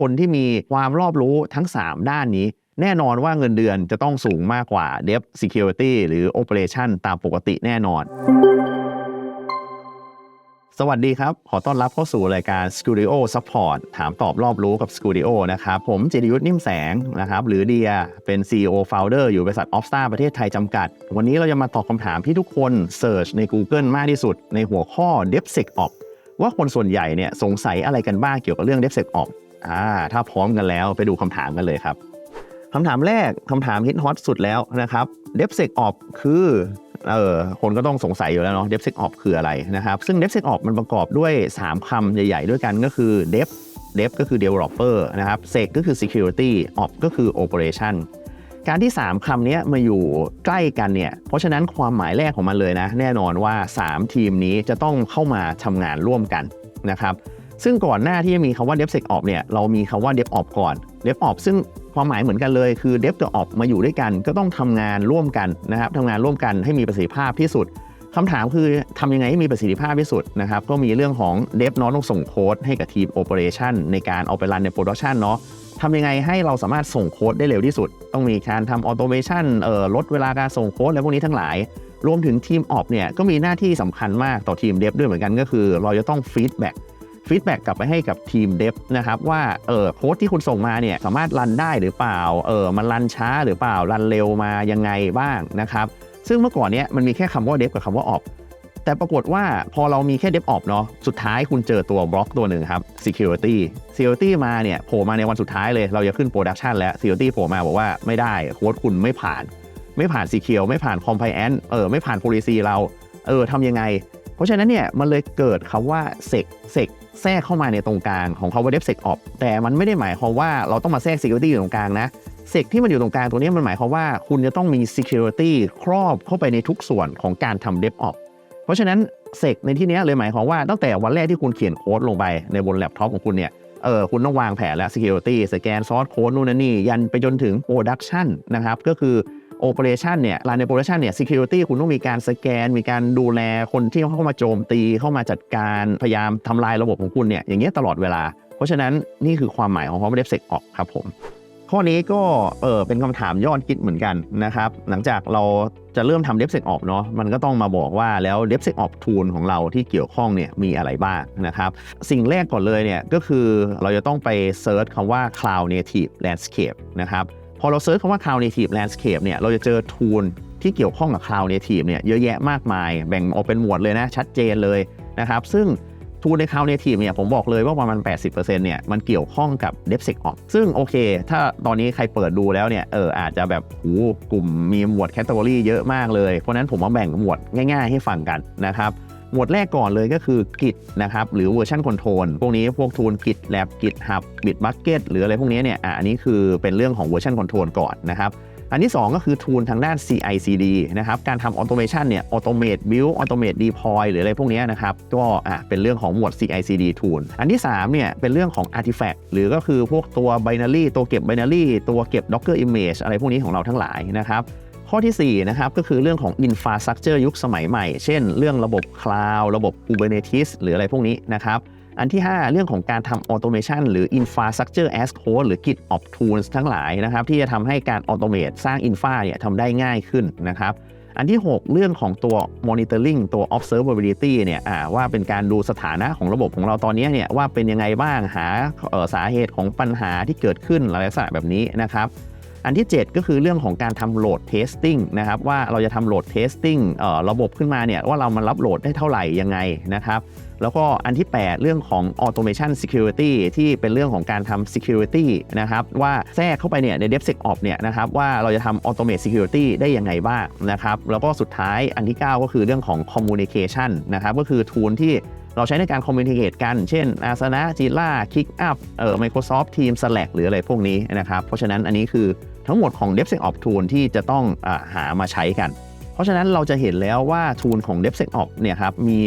คนที่มีความรอบรู้ทั้ง 3 ด้านนี้ แน่นอนว่าเงินเดือนจะต้องสูงมากกว่า Dev Security หรือ Operation ตามปกติแน่นอน สวัสดีครับ ขอต้อนรับเข้าสู่รายการ Studio Support ถามตอบรอบรู้กับ Studio นะครับ ผมจิรยุทธ์นิ่มแสงนะครับ หรือเดียเป็น CEO Founder อยู่บริษัท o f s t a r ประเทศไทยจำกัด วันนี้เราจะมาตอบคำถามที่ทุกคน Search ใน Google มากที่สุด ในหัวข้อ DevSecOps ว่าคนส่วนใหญ่เนี่ยสงสัยอะไรกันบ้างเกี่ยวกับเรื่อง DevSecOps อ่าถ้าพร้อมกันแล้วไปดูคำถามกันเลยครับคำถามแรกคำถามฮิตฮอตสุดแล้วนะครับ DevSecOps คือเออคนก็ต้องสงสัยอยู่แล้วเนาะ DevSecOps คืออะไรนะครับซึ่ง DevSecOps มันประกอบด้วย 3คำใหญ่ ๆ ด้วยกันก็คือ Dev Dev ก็คือ Developer นะครับ Sec ก็คือ Security Ops ก็คือ Operation การที่ 3คำนี้มาอยู่ใกล้กันเนี่ย เพราะฉะนั้นความหมายแรกของมันเลยนะ แน่นอนว่า 3 ทีมนี้จะต้องเข้ามาทำงานร่วมกันนะครับ ซึ่งก่อนหน้าที่จะมีคำว่า d e v s e c o p เนี่ยเรามีคำว่า d e v o p ก่อน d e v o p ซึ่งความหมายเหมือนกันเลยคือ Dev กับ o p มาอยู่ด้วยกัน ก็ต้องทำงานร่วมกันนะครับทำงานร่วมกันให้มีประสิทธิภาพที่สุดคำถามคือทำยังไงให้มีประสิทธิภาพที่สุดนะครับก็มีเรื่องของ Dev เนาะต้องส่งโค้ดให้กับทีม Operation ในการเอาไปรันใน Production เนาะทำยังไงให้เราสามารถส่งโค้ดได้เร็วที่สุด ต้องมีการทำออโตเมชันเอ่อลดเวลาการส่งโค้ดอะพวกนี้ทั้งหลาย รวมถึงทีมออฟเนี่ยก็มีหน้าที่สำคัญมากต่อทีมเดฟด้วยเหมือนกันก็คือ เราจะต้องฟีดแบ็ก ฟีดแบ็กกลับไปให้กับทีมเดฟนะครับว่าเออโค้ดที่คุณส่งมาเนี่ยสามารถรันได้หรือเปล่าเออมันรันช้าหรือเปล่ารันเร็วมายังไงบ้างนะครับซึ่งเมื่อก่อนเนี้ยมันมีแค่คำว่าเดฟกับคำว่าออฟแต่ปรากฏว่าพอเรามีแค่เดฟออฟเนาะสุดท้ายคุณเจอตัวบล็อกตัวหนึ่งครับ security security มาเนี่ยโผล่มาในวันสุดท้ายเลยเราจะขึ้น production แล้ว security โผล่มาบอกว่าไม่ได้โค้ดคุณไม่ผ่าน ไม่ผ่าน secure ไม่ผ่าน compliance เออไม่ผ่าน policy เราเออทำยังไง เพราะฉะนั้นเนี่ยมันเลยเกิดคำว่า sec sec แทรกเข้ามาในตรงกลางของคาว่า DevSecOps แต่มันไม่ได้หมายความว่าเราต้องมาแทรก Security อยู่ตรงกลางนะ Sec ที่มันอยู่ตรงกลางตัวนี้มันหมายความว่าคุณจะต้องมี Security ครอบเข้าไปในทุกส่วนของการทำ DevOps เพราะฉะนั้น Sec ในที่นี้เลยหมายความว่าตั้งแต่วันแรกที่คุณเขียนโค้ดลงไปในบนแล็ปท็อปของคุณเนี่ยเออคุณต้องวางแผนแล้ว Security สแกนซอสโค้ดนู่นนั่นนี่ยันไปจนถึง Production นะครับก็คือ Operation เนี่ยรันใน Operation เนี่ย Security คุณต้องมีการสแกน มีการดูแลคนที่เข้ามาโจมตีเข้ามาจัดการพยายามทำลายระบบของคุณเนี่ยอย่างเงี้ยตลอดเวลา เพราะฉะนั้นนี่คือความหมายของคำว่า DevSecOps ครับผมข้อนี้ก็เออเป็นคำถามยอดคิดเหมือนกันนะครับ หลังจากเราจะเริ่มทำ DevSecOps เนาะมันก็ต้องมาบอกว่าแล้ว DevSecOps tool ของเราที่เกี่ยวข้องเนี่ยมีอะไรบ้างนะครับ สิ่งแรกก่อนเลยเนี่ยก็คือเราจะต้องไปเซิร์ชคำว่า Cloud Native Landscape นะครับ อเราเซิร์ชคำว่า Cloud Native Landscape เนี่ยเราจะเจอทูลที่เกี่ยวข้องกับ Cloud Native เนี่ยเยอะแยะมากมาย แบ่งออกเป็นหมวดเลยนะ ชัดเจนเลยนะครับ ซึ่งทูลใน Cloud Native เนี่ยผมบอกเลยว่าประมาณ 80%เนี่ยมันเกี่ยวข้องกับ DevSecOps ซึ่งโอเค ถ้าตอนนี้ใครเปิดดูแล้วเนี่ยเอออาจจะแบบหูกลุ่มมีหมวดแคตตา o r y เยอะมากเลย เพราะนั้นผมมาแบ่งหมวดง่าย ๆ ให้ฟังกันนะครับ หมวดแรกก่อนเลยก็คือ Git นะครับหรือ Version Control พวกนี้พวกทูล Git Lab Git Hub Bitbucket หรืออะไรพวกนี้เนี่ยอะอันนี้คือเป็นเรื่องของ Version Control ก่อนนะครับอันที่ 2 ก็คือทูลทางด้าน CI/CD นะครับการทำ Automation เนี่ย Automate Build Automate Deploy หรืออะไรพวกนี้นะครับก็อะเป็นเรื่องของหมวด CI/CD tool อันที่3เนี่ยเป็นเรื่องของ Artifact หรือก็คือพวกตัว Binary ตัวเก็บ Binary ตัวเก็บ Docker Image อะไรพวกนี้ของเราทั้งหลายนะครับ ข้อที่4นะครับก็คือเรื่องของ Infrastructure ยุคสมัยใหม่ เช่น เรื่องระบบ Cloud ระบบ Kubernetes หรืออะไรพวกนี้นะครับอันที่ 5 เรื่องของการทำ Automation หรือ Infrastructure as Code หรือ Git of Tools ทั้งหลายนะครับที่จะทำให้การ Automate สร้าง Infra เนี่ยทำได้ง่ายขึ้นนะครับอันที่ 6 เรื่องของตัว Monitoring ตัว Observability เนี่ยว่าเป็นการดูสถานะของระบบของเราตอนนี้เนี่ยว่าเป็นยังไงบ้างหาสาเหตุของปัญหาที่เกิดขึ้นอะไรลักษณะแบบนี้นะครับ อันที่ 7 ก็คือเรื่องของการทำโหลดเทสติ้งนะครับว่าเราจะทำโหลดเทสติ้งระบบขึ้นมาเนี่ยว่าเรามันรับโหลดได้เท่าไหร่ยังไงนะครับแล้วก็อันที่ 8 เรื่องของ automation security ที่เป็นเรื่องของการทำ security นะครับว่าแทรกเข้าไปเนี่ยใน DevSecOps เนี่ยนะครับว่าเราจะทำ automate security ได้ยังไงบ้างนะครับแล้วก็สุดท้ายอันที่ 9 ก็คือเรื่องของ communication นะครับก็คือทูลที่ เราใช้ในการคอมมิวนิเคตกัน เช่น Asana Jira ClickUp เอ่อ Microsoft Teams Slack หรืออะไรพวกนี้นะครับ เพราะฉะนั้นอันนี้คือทั้งหมดของ DevSecOps Tool ที่จะต้องอหามาใช้กัน เพราะฉะนั้นเราจะเห็นแล้วว่าทูลของ DevSecOps เนี่ยครับมี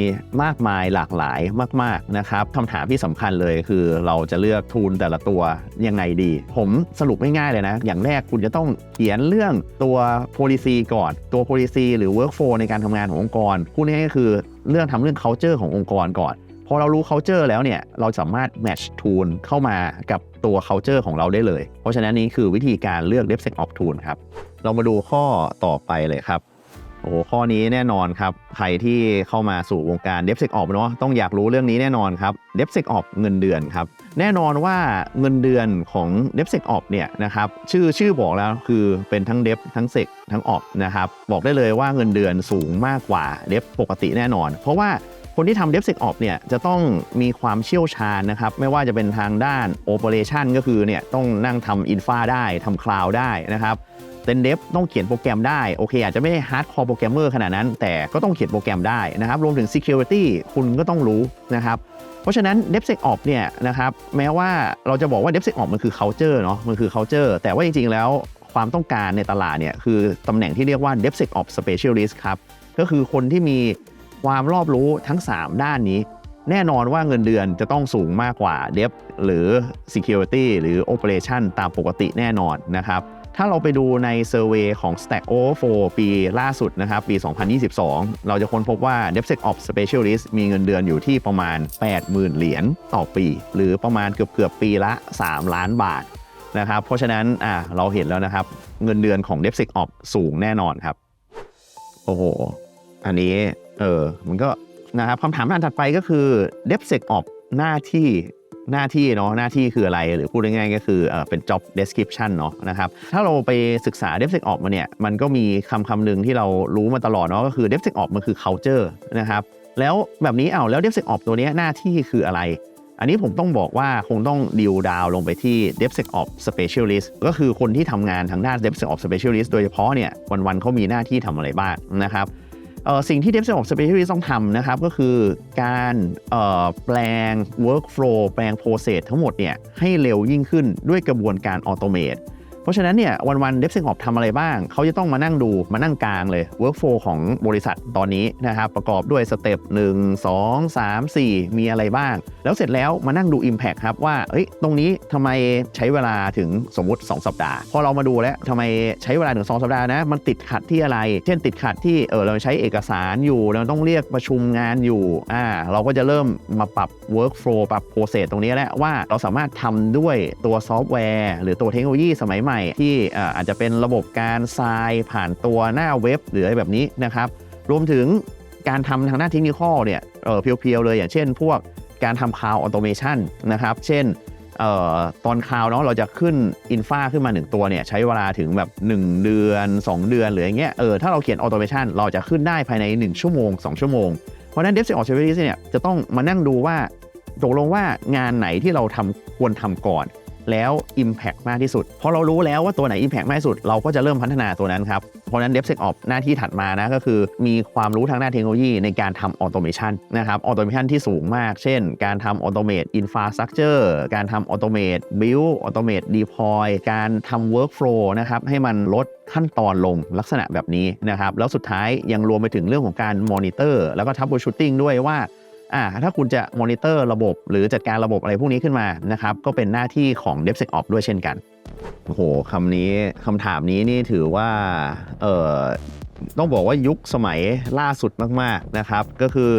มากมายหลากหลายมาก ๆ นะครับคำถามที่สำคัญเลยคือเราจะเลือกทูลแต่ละตัวยังไงดี ผมสรุปง่ายๆเลยนะ อย่างแรกคุณจะต้องเขียนเรื่องตัว policy ก่อน ตัว policy หรือ workflow ในการทำงานขององค์กรพูดง่ายๆก็คือ เรื่องทำเรื่อง culture ขององค์กรก่อนพพอเรารู้ culture แล้วเนี่ย เราสามารถ match tool เข้ามากับตัว culture ของเราได้เลย เพราะฉะนั้นนี้คือวิธีการเลือก DevSecOps tool ครับ เรามาดูข้อต่อไปเลยครับโอ้โหข้อนี้แน่นอนครับ ใครที่เข้ามาสู่วงการ DevSecOps เนาะต้องอยากรู้เรื่องนี้แน่นอนครับ DevSecOps เงินเดือนครับ แน่นอนว่าเงินเดือนของ DevSecOps เนี่ยนะครับชื่อชื่อบอกแล้วคือเป็นทั้ง Dev ทั้ง Sec ทั้ง Ops นะครับบอกได้เลยว่าเงินเดือนสูงมากกว่า Dev ปกติแน่นอน เพราะว่าคนที่ทำ DevSecOps เนี่ยจะต้องมีความเชี่ยวชาญนะครับไม่ว่าจะเป็นทางด้าน Operation ก็คือเนี่ยต้องนั่งทำ Infa ได้ทำ Cloud ได้นะครับ เป็นเดฟต้องเขียนโปรแกรมได้โอเค อาจจะไม่ได้ฮาร์ดคอร์โปรแกรมเมอร์ขนาดนั้น แต่ก็ต้องเขียนโปรแกรมได้นะครับ รวมถึง Security คุณก็ต้องรู้นะครับ เพราะฉะนั้น DevSecOps เนี่ยนะครับแม้ว่าเราจะบอกว่า DevSecOps มันคือ culture เนาะมันคือ culture แต่ว่าจริง ๆ แล้วความต้องการในตลาดเนี่ยคือตำแหน่งที่เรียกว่า DevSecOps Specialist ครับ ก็คือคนที่มีความรอบรู้ทั้ง 3 ด้านนี้ แน่นอนว่าเงินเดือนจะต้องสูงมากกว่า Dev หรือ Security หรือ Operation ตามปกติแน่นอนนะครับ ถ้าเราไปดูในเซอร์เวยของ Stack Overflow ปีล่าสุดนะครับ ปี 2022 เราจะค้นพบว่า DevSecOps Specialist มีเงินเดือนอยู่ที่ประมาณ 80,000 เหรียญต่อปี หรือประมาณเกือบเกือบปีละ 3 ล้านบาทนะครับเพราะฉะนั้นอะเราเห็นแล้วนะครับ เงินเดือนของ DevSecOps สูงแน่นอนครับ โอ้โห อันนี้เออมันก็นะครับคำถามอันถัดไปก็คือ DevSecOps หน้าที่ หน้าที่เนาะหน้าที่คืออะไรหรือพูดง่ายๆก็คือเป็น job description เนาะนะครับถ้าเราไปศึกษา DevSecOps มาเนี่ยมันก็มีคำคำหนึ่งที่เรารู้มาตลอดเนาะก็คือ DevSecOps มันคือ culture นะครับแล้วแบบนี้เอาแล้ว DevSecOps ตัวนี้หน้าที่คืออะไร อันนี้ผมต้องบอกว่าคงต้องดิวดาวลงไปที่ DevSecOps Specialist ก็คือคนที่ทำงานทางด้าน DevSecOps Specialist โดยเฉพาะเนี่ยวันๆเขามีหน้าที่ทำอะไรบ้างนะครับ สิ่งที่ DevSecOps Specialist ต้องทำนะครับ ก็คือการแปลง workflow แปลง process ทั้งหมดเนี่ยให้เร็วยิ่งขึ้นด้วยกระบวนการ automate ราะฉะนั้นเนี่ยวันๆ DevSecOps ทำอะไรบ้าง เขาจะต้องมานั่งดูมานั่งกลางเลย workflow ของบริษัทตอนนี้นะครับประกอบด้วยสเต็ป1 2 3 4 มีอะไรบ้าง แล้วเสร็จแล้วมานั่งดู Impact ครับว่าเอ้ยตรงนี้ทำไมใช้เวลาถึงสมมติ 2 สัปดาห์ พอเรามาดูแล้วทำไมใช้เวลาถึง2สัปดาห์นะมันติดขัดที่อะไร เช่นติดขัดที่เออเราใช้เอกสารอยู่เราต้องเรียกประชุมงานอยู่อ่าเราก็จะเริ่มมาปรับ workflow ปรับ process ตรงนี้แหละว่าเราสามารถทำด้วยตัวซอฟต์แวร์ หรือตัวเทคโนโลยีสมัยใหม่ที่อาจจะเป็นระบบการทรายผ่านตัวหน้าเว็บหรืออะไรแบบนี้นะครับ รวมถึงการทำทางด้าเทคนิคเนี่ยเออเพียวๆเลยอย่างเช่น พวกการทำคาวออโตเมชันนะครับ เช่นออตอนคาวเนาะเราจะขึ้นอินฟาขึ้นมา 1 ตัวเนี่ยใช้เวลาถึงแบบ 1 เดือน 2 เดือนหรืออย่างเงี้ยเออถ้าเราเขียนออโตเมชันเราจะขึ้นได้ภายใน 1 ชั่วโมง 2 ชั่วโมง เพราะนั้น DevSecOps Specialist เนี่ยจะต้องมานั่งดูว่าตกลงว่างานไหนที่เราทำควรทำก่อน แล้ว Impact มากที่สุดพอเรารู้แล้วว่าตัวไหน Impact มากที่สุด เราก็จะเริ่มพัฒนาตัวนั้นครับ เพราะนั้น DevSecOps หน้าที่ถัดมานะก็คือมีความรู้ทางด้านเทคโนโลยีในการทำ Automation นะครับ Automation ที่สูงมาก เช่น การทำ Automate Infrastructure การทำ Automate Build Automate Deploy การทำ Workflow นะครับให้มันลดขั้นตอนลงลักษณะแบบนี้นะครับแล้วสุดท้ายยังรวมไปถึงเรื่องของการ Monitor แล้วก็ Troubleshooting ด้วยว่า อ่าถ้าคุณจะมอนิเตอร์ระบบ หรือจัดการระบบอะไรพวกนี้ขึ้นมานะครับก็เป็นหน้าที่ของ DevSecOps ด้วยเช่นกันโอ้โหคำนี้คำถามนี้นี่ถือว่าเอ่อต้องบอกว่ายุคสมัยล่าสุดมาก ๆ นะครับ ก็คือ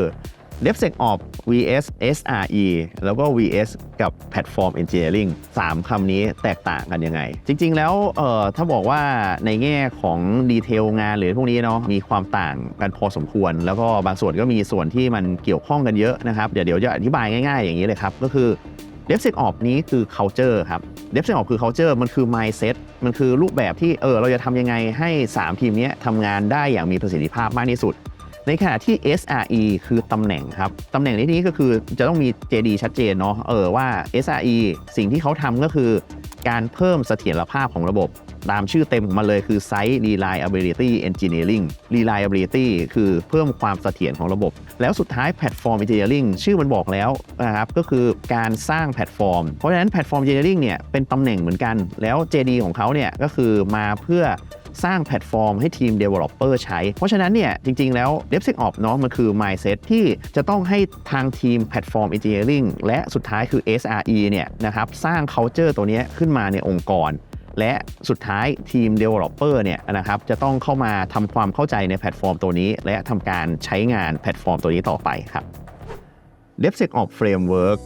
DevSecOps vs SRE แล้วก็ vs กับ Platform Engineering 3คำนี้แตกต่างกันยังไง จริง ๆ แล้วเอ่อถ้าบอกว่าในแง่ของดีเทลงานหรือพวกนี้เนาะมีความต่างกันพอสมควร แล้วก็บางส่วนก็มีส่วนที่มันเกี่ยวข้องกันเยอะนะครับ เดี๋ยวเดี๋ยวจะอธิบายง่ายๆ อย่างนี้เลยครับ ก็คือ DevSecOps นี้คือ culture ครับ DevSecOps คือ culture มันคือ mindset มันคือรูปแบบที่เออเราจะทำยังไงให้ 3 ทีมนี้ทำงานได้อย่างมีประสิทธิภาพมากที่สุด ในขณะที่ SRE คือตำแหน่งครับตำแหน่งในที่นี้ก็คือจะต้องมี JD ชัดเจนเนาะเออว่า SRE สิ่งที่เขาทำก็คือการเพิ่มเสถียรภาพของระบบ ตามชื่อเต็มของมันเลยคือ Site Reliability Engineering Reliability คือเพิ่มความเสถียรของระบบ แล้วสุดท้าย Platform Engineering ชื่อมันบอกแล้วนะครับก็คือการสร้างแพลตฟอร์ม เพราะฉะนั้น Platform Engineering เนี่ยเป็นตำแหน่งเหมือนกัน แล้ว JD ของเขาเนี่ยก็คือมาเพื่อ สร้างแพลตฟอร์มให้ทีม Developer ใช้ เพราะฉะนั้นเนี่ยจริง ๆ แล้ว DevSecOps เนาะมันคือ mindset ที่จะต้องให้ทางทีมแพลตฟอร์ม Engineering และสุดท้ายคือ SRE เนี่ยนะครับสร้าง culture ตัวนี้ขึ้นมาในองค์กรและสุดท้ายทีม Developer เนี่ยนะครับจะต้องเข้ามาทำความเข้าใจในแพลตฟอร์มตัวนี้ และทำการใช้งานแพลตฟอร์มตัวนี้ต่อไปครับ DevSecOps Framework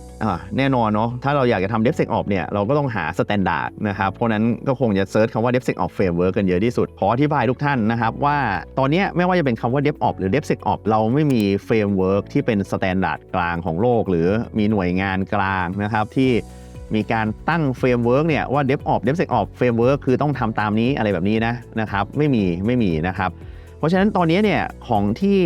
แน่นอนเนาะถ้าเราอยากจะทำ DevSecOps เนี่ยเราก็ต้องหา Standard นะครับ เพราะนั้นก็คงจะเซิร์ชคำว่า DevSecOps Framework กันเยอะที่สุด ขออธิบายทุกท่านนะครับ ว่าตอนนี้ไม่ว่าจะเป็นคำว่า DevOps หรือ DevSecOps เราไม่มี Framework ที่เป็น Standard กลางของโลก หรือมีหน่วยงานกลางนะครับที่มีการตั้งเฟรมเวิร์กเนี่ยว่า DevOps DevSecOps Framework คือต้องทำตามนี้อะไรแบบนี้นะนะครับไม่มีไม่มีนะครับ ราะฉะนั้นตอนนี้เนี่ยของที่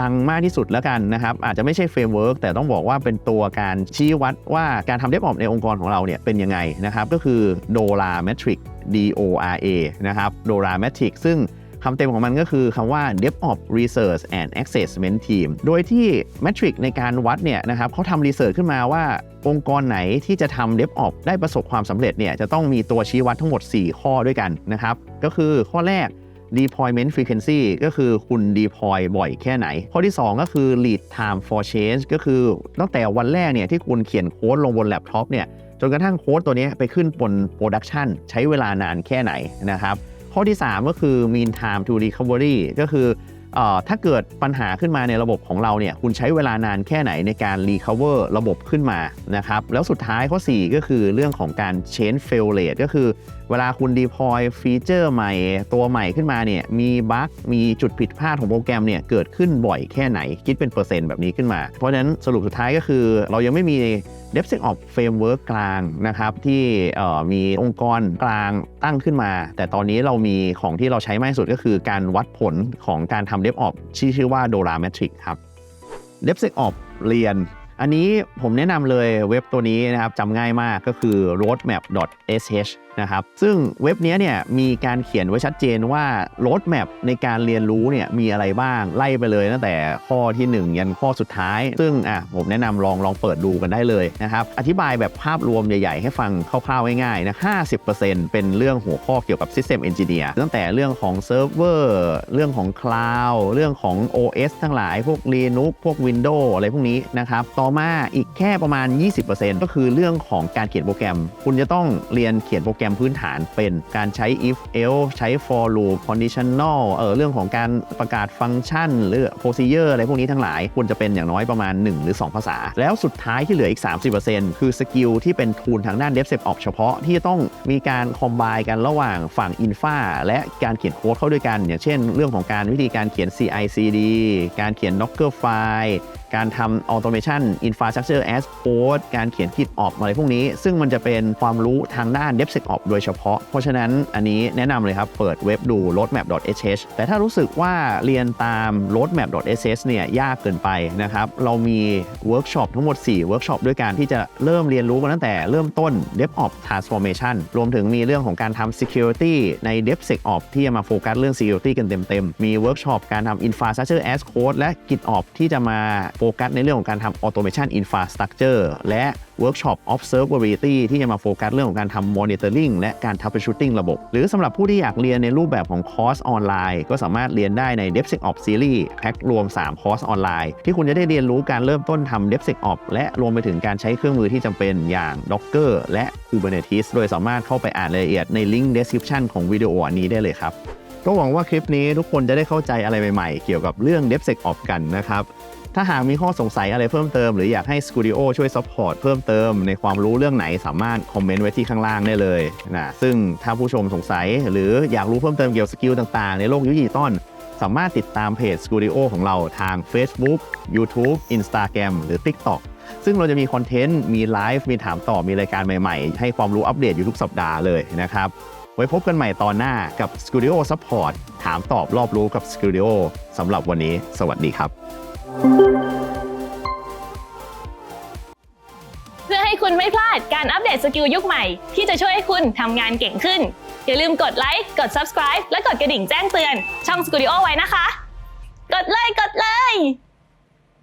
ดังมากที่สุดแล้วกันนะครับอาจจะไม่ใช่เฟรมเวิร์กแต่ต้องบอกว่าเป็นตัวการชี้วัดว่าการทำ DevOps ในองค์กรของเราเนี่ยเป็นยังไงนะครับก็คือ DORA Metric D O R A นะครับ DORA Metric ซึ่งคำเต็มของมันก็คือคำว่า DevOps Research and Assessment Team โดยที่ Metric ในการวัดเนี่ยนะครับเขาทำรีเสิร์ชขึ้นมาว่าองค์กรไหนที่จะทำ DevOps ได้ประสบความสำเร็จเนี่ยจะต้องมีตัวชี้วัดทั้งหมด 4 ข้อด้วยกันนะครับก็คือข้อแรก deployment frequency ก็คือคุณ deploy บ่อยแค่ไหน ข้อที่ 2 ก็คือ lead time for change ก็คือตั้งแต่วันแรกเนี่ยที่คุณเขียนโค้ดลงบนแล็ปท็อปเนี่ยจนกระทั่งโค้ดตัวนี้ไปขึ้นบน production ใช้เวลานานแค่ไหนนะครับ ข้อที่ 3 ก็คือ mean time to recovery ก็คือเออ ถ้าเกิดปัญหาขึ้นมาในระบบของเราเนี่ยคุณใช้เวลานานแค่ไหนในการ recover ระบบขึ้นมานะครับแล้วสุดท้ายข้อ 4 ก็คือเรื่องของการ change fail rate ก็คือเวลาคุณ deploy ฟีเจอร์ใหม่ตัวใหม่ขึ้นมาเนี่ยมีบั๊กมีจุดผิดพลาดของโปรแกรมเนี่ยเกิดขึ้นบ่อยแค่ไหนคิดเป็นเปอร์เซ็นต์แบบนี้ขึ้นมา เพราะฉะนั้นสรุปสุดท้ายก็คือเรายังไม่มี DevSecOps Framework กลางนะครับที่มีองค์กรกลางตั้งขึ้นมา แต่ตอนนี้เรามีของที่เราใช้มากที่สุดก็คือการวัดผลของการทำเล็บออบชื่อชื่อว่าโดราแมทริกครับเล็บเซ็กออบเรียน อันนี้ผมแนะนำเลยเว็บตัวนี้นะครับจำง่ายมากก็คือ roadmap.sh นะครับ ซึ่งเว็บนี้เนี่ยมีการเขียนไว้ชัดเจนว่า roadmap ในการเรียนรู้เนี่ยมีอะไรบ้างไล่ไปเลยตั้งแต่ข้อที่ 1 ยันข้อสุดท้าย ซึ่งอะผมแนะนำลองลองเปิดดูกันได้เลยนะครับ อธิบายแบบภาพรวมใหญ่ๆ ให้ฟังคร่าวๆง่ายๆนะ 50%เป็นเรื่องหัวข้อเกี่ยวกับ System Engineer ตั้งแต่เรื่องของเซิร์ฟเวอร์เรื่องของ Cloud เรื่องของ OS ทั้งหลายพวก Linux พวก Windows อะไรพวกนี้นะครับ ต่อมาอีกแค่ประมาณ 20%ก็คือเรื่องของการเขียนโปรแกรม คุณจะต้องเรียนเขียนโปรแกรมพื้นฐานเป็นการใช้ if else ใช้ for loop conditional เออเรื่องของการประกาศฟังก์ชัน หรือ procedure อะไรพวกนี้ทั้งหลายควรจะเป็นอย่างน้อยประมาณ 1 หรือ 2 ภาษา แล้วสุดท้ายที่เหลืออีก 30%คือสกิลที่เป็นทูลทางด้าน DevSecOps เฉพาะที่จะต้องมีการคอมไบกันระหว่างฝั่ง Infa และการเขียนโค้ดเข้าด้วยกัน อย่างเช่น เรื่องของการวิธีการเขียน CI/CD การเขียน Docker file การทำ automation infrastructure as code การเขียน Git ops อะไรพวกนี้ ซึ่งมันจะเป็นความรู้ทางด้าน DevSecOps โดยเฉพาะ เพราะฉะนั้นอันนี้แนะนำเลยครับ เปิดเว็บดู roadmap.sh แต่ถ้ารู้สึกว่าเรียนตาม roadmap.sh เนี่ยยากเกินไปนะครับ เรามีเวิร์กช็อปทั้งหมด 4 เวิร์กช็อปด้วยกันที่จะเริ่มเรียนรู้กันตั้งแต่เริ่มต้น DevOps Transformation รวมถึงมีเรื่องของการทำ Security ใน DevSecOps ที่จะมาโฟกัสเรื่อง Security กันเต็มๆ มีเวิร์กช็อปการทำ Infrastructure as Code และ Git ops ที่จะมาโฟกัสในเรื่องของการทำ Automation Infrastructure และเวิร์กช็อป Observability ที่จะมาโฟกัสเรื่องของการทำ Monitoring และการ Troubleshooting ระบบ หรือสำหรับผู้ที่อยากเรียนในรูปแบบของคอร์สออนไลน์ ก็สามารถเรียนได้ใน DevSecOps Series แพ็ครวม 3 คอร์สออนไลน์ ที่คุณจะได้เรียนรู้การเริ่มต้นทำ DevSecOps และรวมไปถึงการใช้เครื่องมือที่จำเป็นอย่าง Docker และ Kubernetes โดยสามารถเข้าไปอ่านรายละเอียดในลิงก์ description ของวิดีโออันนี้ได้เลยครับก็หวังว่าคลิปนี้ทุกคนจะได้เข้าใจอะไรใหม่ๆ เกี่ยวกับเรื่อง DevSecOps กันนะครับ ถ้าหากมีข้อสงสัยอะไรเพิ่มเติม หรืออยากให้ Studio ช่วยซัพพอร์ตเพิ่มเติมในความรู้เรื่องไหนสามารถคอมเมนต์ไว้ที่ข้างล่างได้เลยนะซึ่งถ้าผู้ชมสงสัย หรืออยากรู้เพิ่มเติมเกี่ยวกับสกิลต่างๆ ในโลกยุคดิจิตอลสามารถติดตามเพจ Studio ของเราทาง Facebook YouTube Instagram หรือ TikTok ซึ่งเราจะมีคอนเทนต์ มีไลฟ์ มีถามตอบ มีรายการใหม่ๆ ให้ความรู้อัปเดตอยู่ทุกสัปดาห์เลยนะครับ ไว้พบกันใหม่ตอนหน้ากับ Studio Support ถามตอบรอบรู้กับ Studio สำหรับวันนี้ สวัสดีครับ เพื่อให้คุณไม่พลาดการอัปเดตสกิลยุคใหม่ ที่จะช่วยให้คุณทำงานเก่งขึ้น อย่าลืมกดไลค์ กด subscribe และกดกระดิ่งแจ้งเตือน ช่อง Studio ไว้นะคะ กดเลย กดเลย